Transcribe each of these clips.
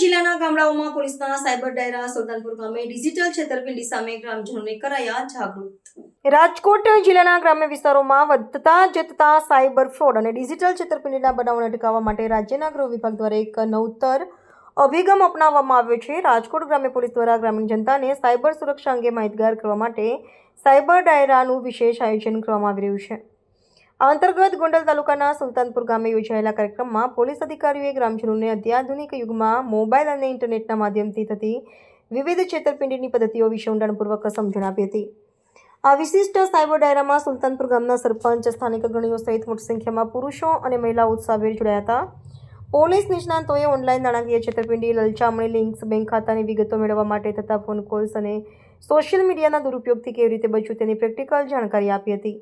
જિલ્લાના ગામડાઓમાં પોલીસના સાયબર ડાયરા, સુલતાનપુર ગામે ડિજિટલ છેતરપિંડી સામે ગ્રામજનોને કરાયા જાગૃત. રાજકોટ જિલ્લાના ગ્રામ્ય વિસ્તારોમાં વધતા જતા સાયબર ફ્રોડ અને ડિજિટલ છેતરપિંડીના બનાવોને અટકાવવા માટે રાજ્યના ગૃહ વિભાગ દ્વારા એક નવતર અભિગમ અપનાવવામાં આવ્યો છે. રાજકોટ ગ્રામ્ય પોલીસ દ્વારા ગ્રામીણ જનતાને સાયબર સુરક્ષા અંગે માહિતગાર કરવા માટે સાયબર ડાયરાનું વિશેષ આયોજન કરવામાં આવી રહ્યું છે. અંતર્ગત ગોંડલ તાલુકાના સુલતાનપુર ગામે યોજાયેલા કાર્યક્રમમાં પોલીસ અધિકારીઓએ ગ્રામજનોને અત્યાધુનિક યુગમાં મોબાઈલ અને ઇન્ટરનેટના માધ્યમથી થતી વિવિધ છેતરપિંડીની પદ્ધતિઓ વિશે ઊંડાણપૂર્વક સમજણ આપી હતી. આ વિશિષ્ટ સાયબર ડાયરામાં સુલતાનપુર ગામના સરપંચ, સ્થાનિક અગ્રણીઓ સહિત મોટી સંખ્યામાં પુરુષો અને મહિલાઓ ઉત્સાહભેર જોડાયા હતા. પોલીસ નિષ્ણાંતોએ ઓનલાઈન નાણાકીય છેતરપિંડી, લલચામણી, લિંક્સ, બેંક ખાતાની વિગતો મેળવવા માટે થતા ફોન કોલ્સ અને સોશિયલ મીડિયાના દુરુપયોગથી કેવી રીતે બચવું તેની પ્રેક્ટિકલ જાણકારી આપી હતી.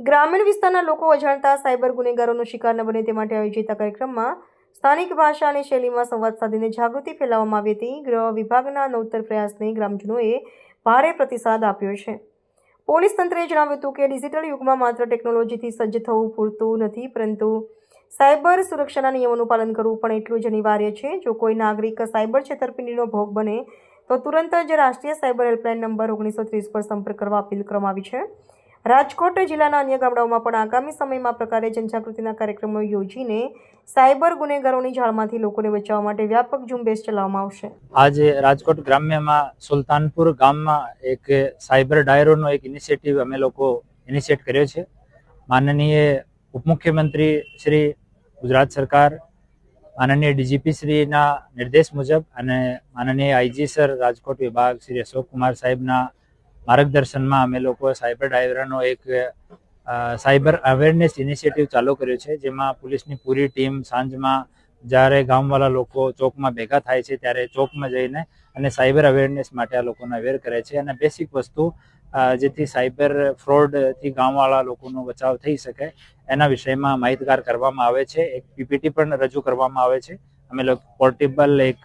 ગ્રામીણ વિસ્તારના લોકો અજાણતા સાયબર ગુનેગારોનો શિકાર ન બને તે માટે આયોજિત આ કાર્યક્રમમાં સ્થાનિક ભાષા અને શૈલીમાં સંવાદ સાધીને જાગૃતિ ફેલાવવામાં આવી હતી. ગૃહ વિભાગના નવતર પ્રયાસને ગ્રામજનોએ ભારે પ્રતિસાદ આપ્યો છે. પોલીસ તંત્રએ જણાવ્યું હતું કે ડિજિટલ યુગમાં માત્ર ટેકનોલોજીથી સજ્જ થવું પૂરતું નથી, પરંતુ સાયબર સુરક્ષાના નિયમોનું પાલન કરવું પણ એટલું જ અનિવાર્ય છે. જો કોઈ નાગરિક સાયબર છેતરપિંડીનો ભોગ બને, તો તુરંત જ રાષ્ટ્રીય સાયબર હેલ્પલાઇન નંબર ઓગણીસો ત્રીસ પર સંપર્ક કરવા અપીલ કરવામાં આવી છે. રાજકોટ જિલ્લાના અન્ય ગામડાઓમાં પણ આગામી સમયમાં પ્રકારે જનજાગૃતિના કાર્યક્રમો યોજીને સાયબર ગુનેગારોની જાળમાંથી લોકોને બચાવવા માટે વ્યાપક ઝુંબેશ ચલાવવામાં આવશે. આજે રાજકોટ ગ્રામ્યમાં સુલતાનપુર ગામમાં એક સાયબર ડાયરોનો એક ઇનિશિયેટિવ અમે લોકો ઇનિશિયેટ કર્યો છે. માનનીય ઉપમુખ્યમંત્રી શ્રી ગુજરાત સરકાર, માનનીય ડીજીપી શ્રીના નિર્દેશ મુજબ અને માનનીય આઈજી સર રાજકોટ વિભાગ શ્રી અશોક કુમાર સાહેબના માર્ગદર્શનમાં અમે લોકો સાયબર ડાયરાનો એક સાયબર અવેરનેસ ઇનિશિયેટિવ ચાલુ કર્યો છે, જેમાં પોલીસની પૂરી ટીમ સાંજમાં જ્યારે ગામવાળા લોકો ચોકમાં ભેગા થાય છે ત્યારે ચોકમાં જઈને અને સાયબર અવેરનેસ માટે આ લોકોને અવેર કરે છે. અને બેસિક વસ્તુ જેથી સાયબર ફ્રોડથી ગામવાળા લોકોનો બચાવ થઈ શકે, એના વિષયમાં માહિતગાર કરવામાં આવે છે. એક પીપીટી પણ રજૂ કરવામાં આવે છે. અમે લોકો, પોર્ટેબલ એક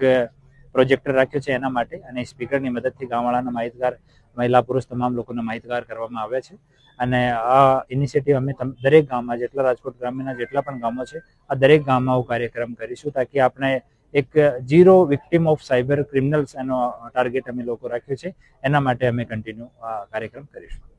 પ્રોજેક્ટર રાખ્યો છે એના માટે અને સ્પીકરની મદદથી ગામવાળાના માહિતગાર મહિલા પુરુષ તમામ લોકોને માહિતગાર કરવામાં આવે છે. અને આ ઇનિશિયેટિવ અમે દરેક ગામમાં જેટલા રાજકોટ ગ્રામ્યના જેટલા પણ ગામો છે, આ દરેક ગામમાં આવો કાર્યક્રમ કરીશું તાકી આપણે એક zero victim of cyber criminals એનો ટાર્ગેટ અમે લોકો રાખ્યો છે. એના માટે અમે કન્ટિન્યુ આ કાર્યક્રમ કરીશું.